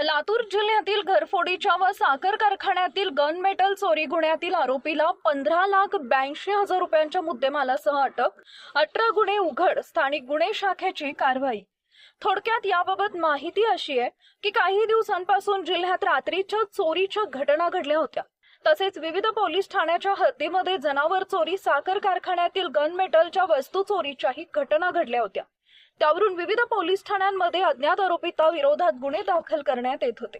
लातूर जिल्ह्यातील घरफोडीच्या व साखर कारखान्यातील गन मेटल चोरी गुन्ह्यातील आरोपीला पंधरा लाख ब्याऐंशी हजार रुपयांच्या मुद्देमालासह अटक अठरा गुन्हे उघड स्थानिक गुन्हे शाखेची कारवाई. थोडक्यात याबाबत माहिती अशी आहे की काही दिवसांपासून जिल्ह्यात रात्रीच्या चोरीच्या घटना घडल्या होत्या. तसेच विविध पोलीस ठाण्याच्या हद्दीमध्ये जनावर चोरी साखर कारखान्यातील गन मेटलच्या वस्तू चोरीच्याही घटना घडल्या होत्या. त्यावरून विविध पोलीस ठाण्यांमध्ये अज्ञात आरोपिता विरोधात गुन्हे दाखल करण्यात येत होते.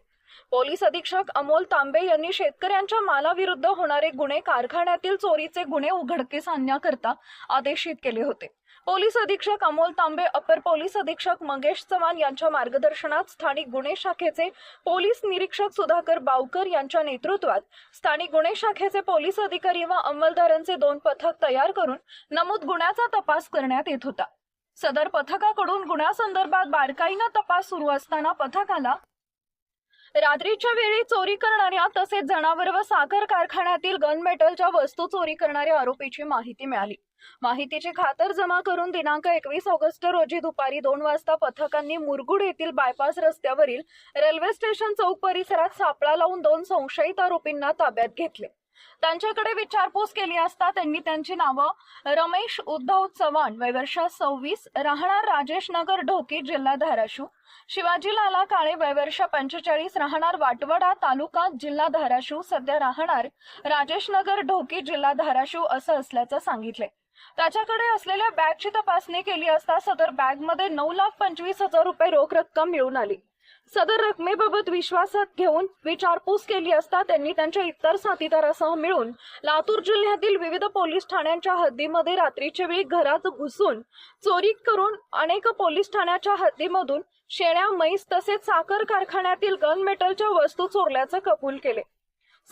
पोलीस अधीक्षक अमोल तांबे यांनी शेतकऱ्यांच्या मालाविरुद्ध होणारे गुन्हे कारखान्यातील चोरीचे गुन्हे उघडकीस आणण्याकरता आदेशित केले होते. पोलीस अधीक्षक अमोल तांबे अपर पोलीस अधीक्षक मंगेश चव्हाण यांच्या मार्गदर्शनात स्थानिक गुन्हे शाखेचे पोलीस निरीक्षक सुधाकर बावकर यांच्या नेतृत्वात स्थानिक गुन्हे शाखेचे पोलीस अधिकारी व अंमलदारांचे दोन पथक तयार करून नमूद गुन्ह्याचा तपास करण्यात येत होता. सदर पथकाकडून गुन्ह्यासंदर्भात बारकाईनं तपास सुरू असताना पथकाला रात्रीच्या वेळी चोरी करणाऱ्या तसेच जनावर व साखर कारखान्यातील गन मेटलच्या वस्तू चोरी करणाऱ्या आरोपीची माहिती मिळाली. माहितीची खातर जमा करून दिनांक एकवीस ऑगस्ट रोजी दुपारी दोन वाजता पथकांनी मुरगुड येथील बायपास रस्त्यावरील रेल्वे स्टेशन चौक परिसरात सापळा लावून दोन संशयित आरोपींना ताब्यात घेतले. त्यांच्याकडे विचारपूस केली असता त्यांनी त्यांची नावं रमेश उद्धव चव्हाण वय वर्ष सव्वीस राहणार राजेश नगर ढोकी जिल्हा धाराशिव शिवाजी लाला काळे वयवर्ष पंचेचाळीस राहणार वाटवडा तालुका जिल्हा धाराशिव सध्या राहणार राजेश नगर ढोकी जिल्हा धाराशिव असं असल्याचं सांगितले. त्याच्याकडे असलेल्या बॅगची तपासणी केली असता सदर बॅगमध्ये नऊ लाख पंचवीस हजार रुपये रोख रक्कम मिळून आली. सदर रकमेबाबत विश्वासात घेऊन विचारपूस केली असता त्यांनी त्यांच्या इतर साथीदारासह मिळून लातूर जिल्ह्यातील विविध पोलीस ठाण्यांच्या हद्दीमध्ये रात्रीच्या वेळी घरात घुसून चोरी करून अनेक पोलीस ठाण्याच्या हद्दीमधून शेळ्या म्हैस तसेच साखर कारखान्यातील गन मेटलच्या वस्तू चोरल्याचं कबूल केले.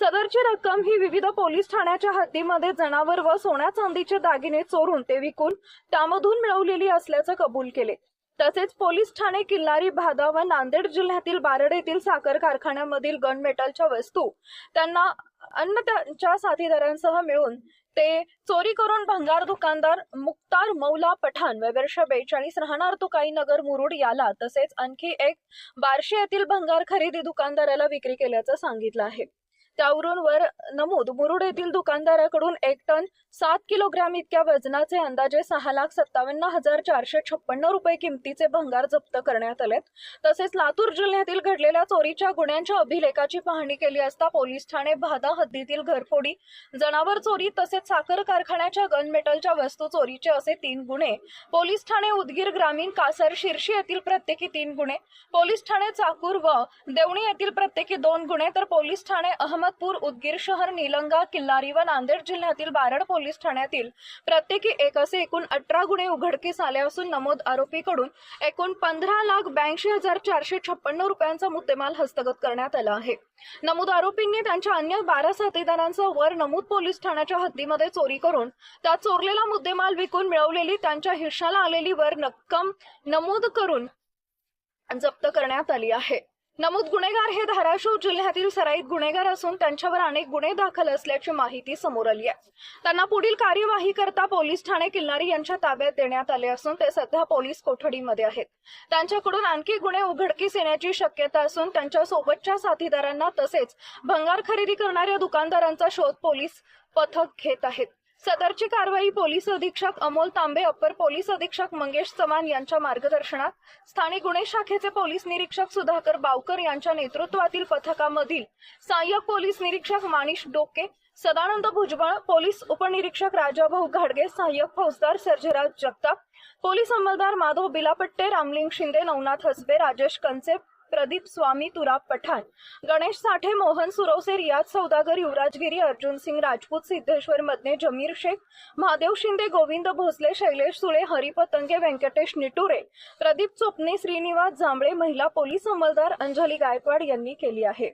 सदरची रक्कम ही विविध पोलीस ठाण्याच्या हद्दीमध्ये जनावर व सोन्या चांदीचे दागिने चोरून ते विकून त्यामधून मिळवलेली असल्याचं कबूल केले. तसेच पोलीस ठाणे किल्लारी भादा व नांदेड जिल्ह्यातील बारड येथील साखर कारखान्यामधील गन मेटलच्या वस्तू त्यांना अन्न त्यांच्या साथीदारांसह मिळून ते चोरी करून भंगार दुकानदार मुक्तार मौला पठाण वर्ष बेचाळीस राहणार तुकाई नगर मुरुड याला तसेच आणखी एक बार्शी येथील भंगार खरेदी दुकानदाराला विक्री केल्याचं सांगितलं आहे. त्यावरून वर नमूद मुरुड येथील दुकानदाराकडून एक टन सात किलोग्रॅम इतक्या वजनाचे अंदाजे सहा लाख सत्तावन्न हजार चारशे छप्पन्न रुपये किमतीचे भंगार जप्त करण्यात आले तसेच लातूर जिल्ह्यातील घडलेल्या चोरीच्या गुन्ह्यांच्या अभिलेखाची पाहणी केली असता पोलीस ठाणे भादा हद्दीतील घरफोडी जनावर चोरी तसेच साखर कारखान्याच्या गनमेटलच्या वस्तू चोरीचे असे तीन गुन्हे पोलीस ठाणे उदगीर ग्रामीण कासर शिर्शी येथील प्रत्येकी तीन गुन्हे पोलीस ठाणे चाकूर व देवणी येथील प्रत्येकी दोन गुन्हे तर पोलीस ठाणे अहमद अहमदपूर उदगीर शहर निलंगा किल्लारी व नांदेड जिल्ह्यातील बारड पोलीस ठाण्यातील प्रत्येकी एक असे एकूण अठरा गुन्हे उघडकीस आले असून नमोद आरोपीकडून एकूण पंधरा लाख ब्याऐंशी हजार चारशे छप्पन्न रुपयांचा मुद्देमाल हस्तगत करण्यात आला आहे. नमूद आरोपींनी त्यांच्या अन्य बारा साथीदारांचा वर नमूद पोलीस ठाण्याच्या हद्दीमध्ये चोरी करून त्यात चोरलेला मुद्देमाल विकून मिळवलेली त्यांच्या हिश्शाला आलेली वर नक्कम नमूद करून जप्त करण्यात आली आहे. नमूद गुन्हेगार हे धाराशिव जिल्ह्यातील सराईत गुन्हेगार असून त्यांच्यावर अनेक गुन्हे दाखल असल्याची माहिती समोर आली आहे. त्यांना पुढील कार्यवाही करता पोलीस ठाणे किल्लारी यांच्या ताब्यात देण्यात आले असून ते सध्या पोलीस कोठडीमध्ये आहेत. त्यांच्याकडून आणखी गुन्हे उघडकीस येण्याची शक्यता असून त्यांच्या सोबतच्या साथीदारांना तसेच भंगार खरेदी करणाऱ्या दुकानदारांचा शोध पोलीस पथक घेत आहेत. सदरची कारवाई पोलीस अधीक्षक अमोल तांबे अप्पर पोलीस अधीक्षक मंगेश चव्हाण यांच्या मार्गदर्शनात. स्थानिक गुन्हे शाखेचे पोलीस निरीक्षक सुधाकर बावकर यांच्या नेतृत्वातील पथकामधील सहाय्यक पोलीस निरीक्षक मानिश डोके सदानंद भुजबळ पोलीस उपनिरीक्षक राजाभाऊ घाडगे सहाय्यक फौजदार सर्जराज जगताप पोलीस अंमलदार माधव बिलापट्टे रामलिंग शिंदे नवनाथ हसबे राजेश कंचे प्रदीप स्वामी तुराब पठाण गणेश साठे मोहन सुरवसे रियाज सौदागर युवराजगिरी अर्जुन सिंग राजपूत सिद्धेश्वर मदने जमीर शेख महादेव शिंदे गोविंद भोसले शैलेश सुळे हरिपतंगे व्यंकटेश निटुरे प्रदीप चोपणे श्रीनिवास जांभळे महिला पोलीस अंमलदार अंजली गायकवाड यांनी केली आहे.